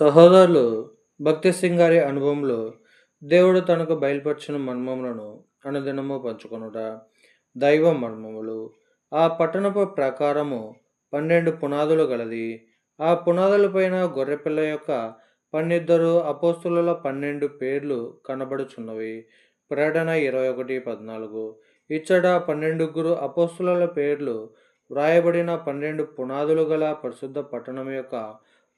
సహోదరులు భక్తి సింగ్ గారి అనుభవంలో దేవుడు తనకు బయలుపరిచిన మర్మములను అనుదినము పంచుకొనుట దైవ మర్మములు. ఆ పట్టణపు ప్రకారము పన్నెండు పునాదులు గలది. ఆ పునాదులపైన గొర్రెపిల్ల యొక్క పన్నిద్దరు అపోస్తుల పన్నెండు పేర్లు కనబడుచున్నవి. ప్రకటన ఇరవై ఒకటి పద్నాలుగు. ఇచ్చట పన్నెండుగురు అపోస్తుల పేర్లు వ్రాయబడిన పన్నెండు పునాదులు గల పరిశుద్ధ పట్టణం యొక్క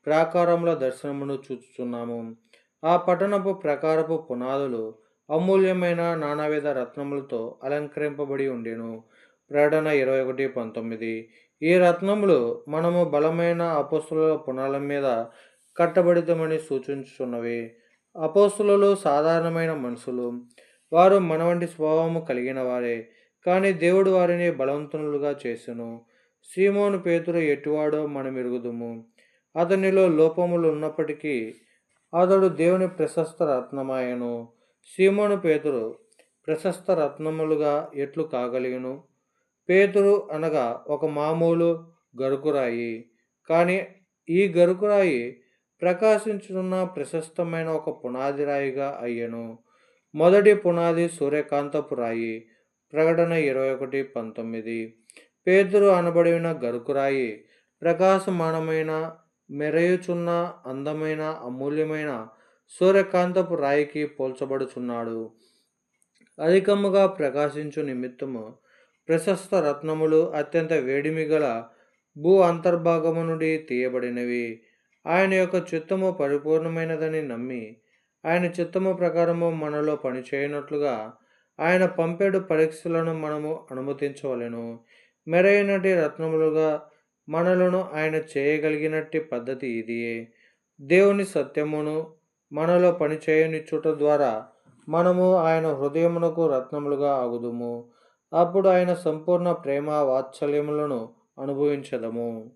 ప్రాకారంలో దర్శనమును చూచుచున్నాము. ఆ పట్టణపు ప్రకారపు పునాదులు అమూల్యమైన నానావిధ రత్నములతో అలంకరింపబడి ఉండెను. ప్రకటన ఇరవై ఒకటి పంతొమ్మిది. ఈ రత్నములు మనము బలమైన అపోస్తుల పునాల మీద కట్టబడితమని సూచించుచున్నవి. అపోస్తులు సాధారణమైన మనుషులు. వారు మన వంటి స్వభావము కలిగిన వారే. కానీ దేవుడు వారిని బలవంతులుగా చేసెను. సీమోను పేతురు ఎటువాడో మనం ఎరుగుదుము అతనిలో లోపములు ఉన్నప్పటికీ అతడు దేవుని ప్రశస్త రత్నమాయను. సీమోను పేతురు ప్రశస్త రత్నములుగా ఎట్లు కాగలిగను? పేతురు అనగా ఒక మామూలు గరుకురాయి. కానీ ఈ గరుకురాయి ప్రకాశించున్న ప్రశస్తమైన ఒక పునాది రాయిగా అయ్యను. మొదటి పునాది సూర్యకాంతపు రాయి. ప్రకటన ఇరవై ఒకటి పంతొమ్మిది. పేతురు అనబడిన గరుకురాయి ప్రకాశమానమైన మెరయుచున్న అందమైన అమూల్యమైన సూర్యకాంతపు రాయికి పోల్చబడుచున్నాడు. అధికముగా ప్రకాశించు నిమిత్తము ప్రశస్త రత్నములు అత్యంత వేడిమి గల భూ అంతర్భాగము నుండి తీయబడినవి. ఆయన యొక్క చిత్తము పరిపూర్ణమైనదని నమ్మి ఆయన చిత్తము ప్రకారము మనలో పనిచేయనట్లుగా ఆయన పంపేడు పరీక్షలను మనము అనుమతించవలెను. మెరైనటి రత్నములుగా మనలను ఆయన చేయగలిగినట్టి పద్ధతి ఇదియే. దేవుని సత్యమును మనలో పనిచేయనిచ్చుట ద్వారా మనము ఆయన హృదయమునకు రత్నములుగా ఆగుదుము. అప్పుడు ఆయన సంపూర్ణ ప్రేమ వాత్సల్యములను అనుభవించదము.